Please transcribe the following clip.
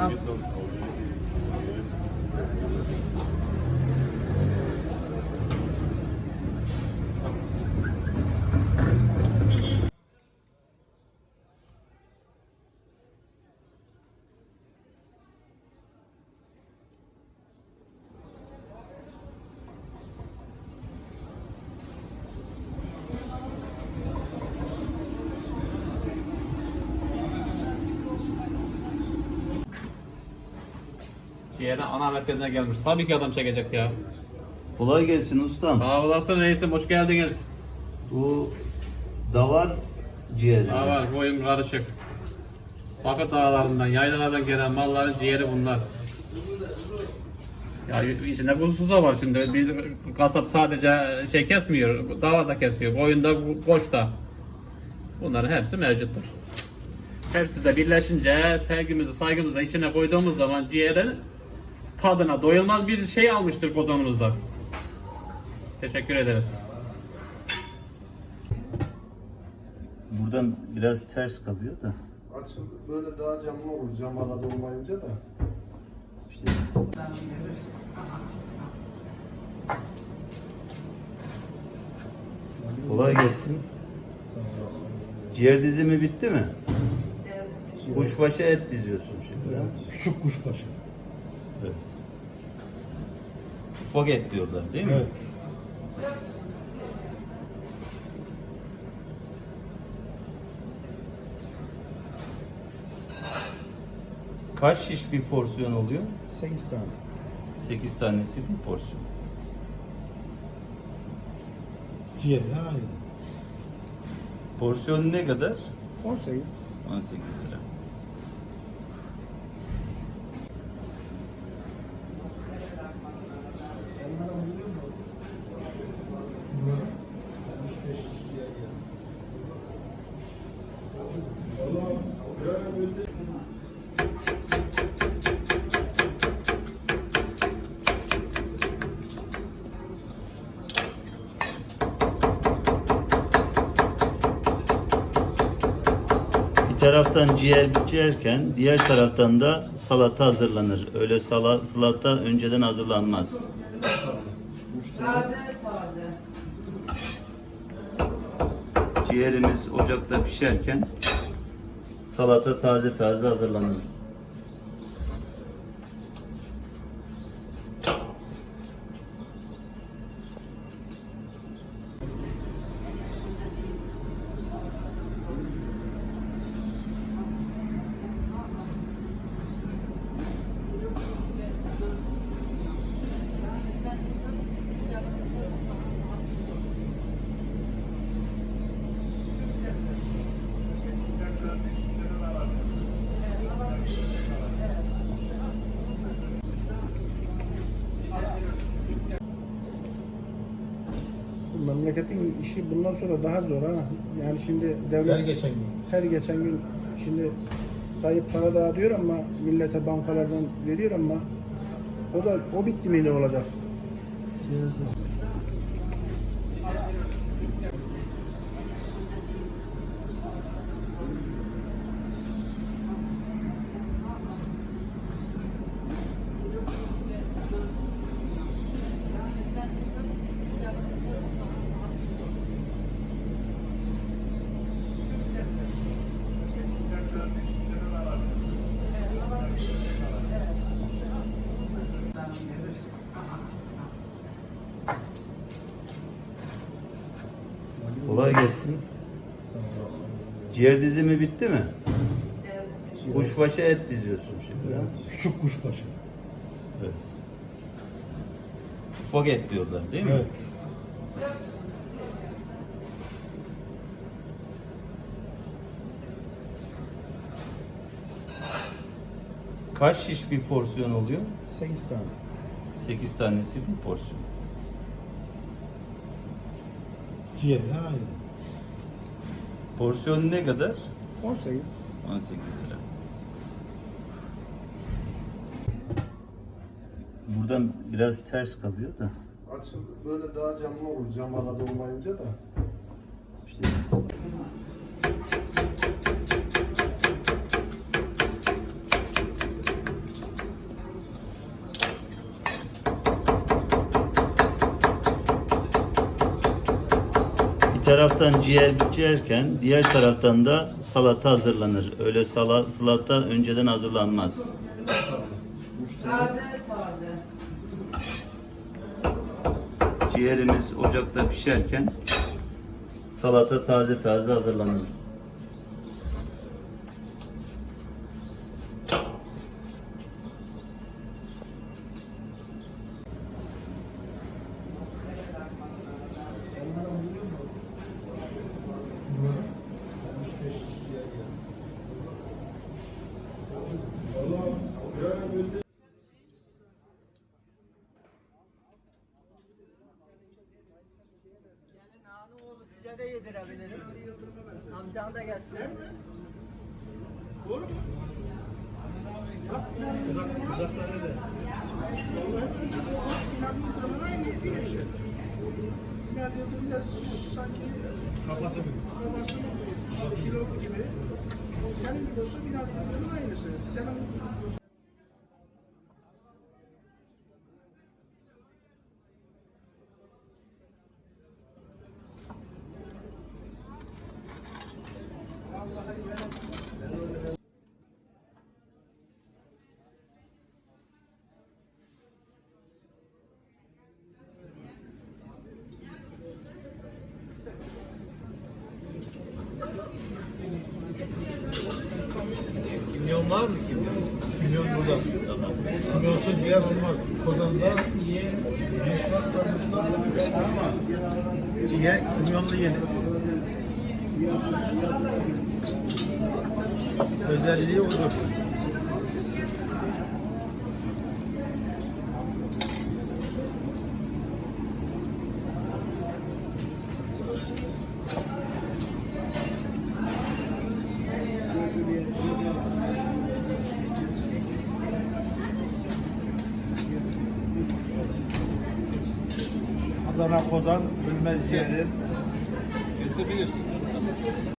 あ Ciğerden ana merkezine gelmiş. Tabii ki adam çekecek ya. Kolay gelsin ustam. Sağ olasın reisim hoş geldiniz. Bu davar ciğeri. Daha var boyun karışık. Bakır dağlarından, yaylalardan gelen malların ciğeri bunlar. Ya içinde kuzusu da var şimdi. Bir kasap sadece şey kesmiyor, dava da kesiyor. Boyunda, koç da. Bunların hepsi mevcuttur. Hepsi de birleşince sevgimizi, saygımızı içine koyduğumuz zaman ciğerin tadına doyulmaz bir şey almıştır kozanımızda. Teşekkür ederiz. Buradan biraz ters kalıyor da. Açıl böyle daha canlı olur cam arada olmayınca da. İşte kolay gelsin. Ciğer dizimi bitti mi? Kuşbaşı et diziyorsun şimdi. ha? Küçük kuşbaşı. Evet. Ufak et diyorlar değil mi? Evet. Kaç şiş bir porsiyon oluyor? 8 tane. 8 tanesi bir porsiyon. Ciğer aynı. Porsiyon ne kadar? 18. 18 lira. Bir taraftan ciğer pişerken diğer taraftan da salata hazırlanır. Öyle sala, salata önceden hazırlanmaz. Ciğerimiz ocakta pişerken salata taze taze hazırlanır. Memleketin işi bundan sonra daha zor ha. Yani şimdi devlet Her geçen gün. her geçen gün şimdi Tayyip para dağıtıyor ama millete bankalardan veriyor ama o da o bitti mi ne olacak? Siyasi. Ciğer dizimi bitti mi? Evet. Kuşbaşı et diziyorsun şimdi. ha? Küçük kuşbaşı. Evet. Ufak et diyorlar değil mi? Evet. Kaç şiş bir porsiyon oluyor? 8 tane. 8 tanesi bir porsiyon. Ciğer aynı. Porsiyon ne kadar? 18. 18 lira. Buradan biraz ters kalıyor da. Açıl böyle daha canlı olur cam arada olmayınca da. İşte taraftan ciğer pişerken diğer taraftan da salata hazırlanır. Öyle sala, salata önceden hazırlanmaz. Ciğerimiz ocakta pişerken salata taze taze hazırlanır. Size de yedirebilirim. Amcan da gelsin. Doğru mu? Bak. Vallahi ben çok Yıldırım'ın aynı yaşıyor. Binali Yıldırım biraz sanki kafası kafası kilo gibi. Senin kilosu Binali Yıldırım'ın aynısı. Senin Kimyon var mı kimyon? Kimyon burada. Kimyonsuz ciğer olmaz. Kozanda ciğer kimyonlu yenir. Özelliği odur. Adana Kozan Bilmez ciğerin. Kesebilirsin.